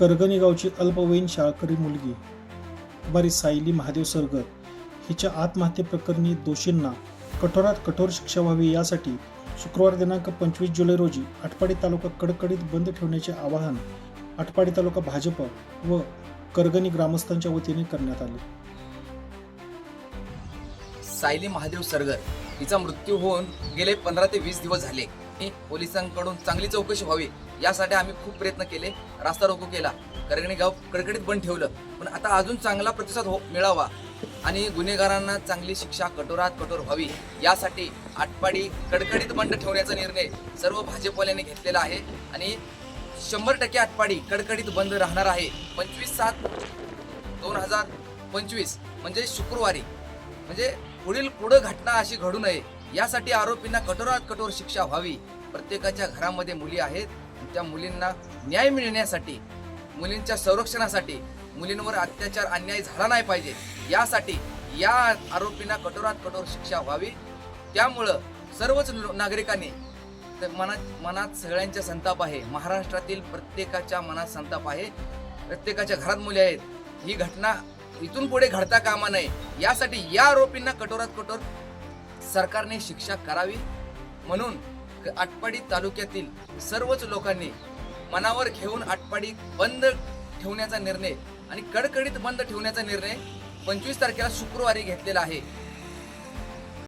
करगणी गावची अल्पवयीन शाळकरी मुलगी कुमारी सायली महादेव सरगर हिच्या आत्महत्येप्रकरणी दोषींना कठोरात कठोर शिक्षा व्हावी यासाठी शुक्रवार दिनांक पंचवीस जुलै रोजी आटपाडी तालुका कडकडीत बंद ठेवण्याचे आवाहन आटपाडी तालुका भाजप व करगणी ग्रामस्थांच्या वतीने करण्यात आले. सायली महादेव सरगर हिचा मृत्यू होऊन गेले पंधरा ते वीस दिवस झाले. ही पोलिसांकडून चांगली चौकशी व्हावी यासाठी आम्ही खूप प्रयत्न केले रास्ता रोको केला. करगणी गाव कडकडीत बंद ठेवलं पण आता अजून चांगला प्रतिसाद हो मिळावा. आणि गुन्हेगारांना चांगली शिक्षा कठोरात कठोर व्हावी यासाठी आटपाडी कडकडीत बंद ठेवण्याचा निर्णय सर्व भाजपवाल्यांनी घेतलेला आहे. आणि शंभर टक्के आटपाडी कडकडीत बंद राहणार आहे. पंचवीस सात दोन हजार पंचवीस म्हणजे शुक्रवारी म्हणजे पुढील पुढं घटना अशी घडू नये. यासाठी आरोपींना कठोरात कठोर शिक्षा व्हावी. प्रत्येकाच्या घरामध्ये मुली आहेत. त्या मुलींना न्याय मिळण्यासाठी मुलींच्या संरक्षणासाठी मुलींवर अत्याचार अन्याय झाला नाही पाहिजे. यासाठी या आरोपींना कठोरात कठोर शिक्षा व्हावी. त्यामुळं सर्वच नागरिकांनी तर मनात मनात सगळ्यांचा संताप आहे. महाराष्ट्रातील प्रत्येकाच्या मनात संताप आहे. प्रत्येकाच्या घरात मुली आहेत. ही घटना इथून पुढे घडता कामा नये. यासाठी या आरोपींना कठोरात कठोर सरकारने शिक्षा करावी. म्हणून आटपाडी तालुक्यातील सर्वच लोकांनी मनावर घेऊन आटपाडी बंद ठेवण्याचा निर्णय आणि कडकडीत बंद ठेवण्याचा निर्णय पंचवीस तारखेला शुक्रवारी घेतलेला आहे.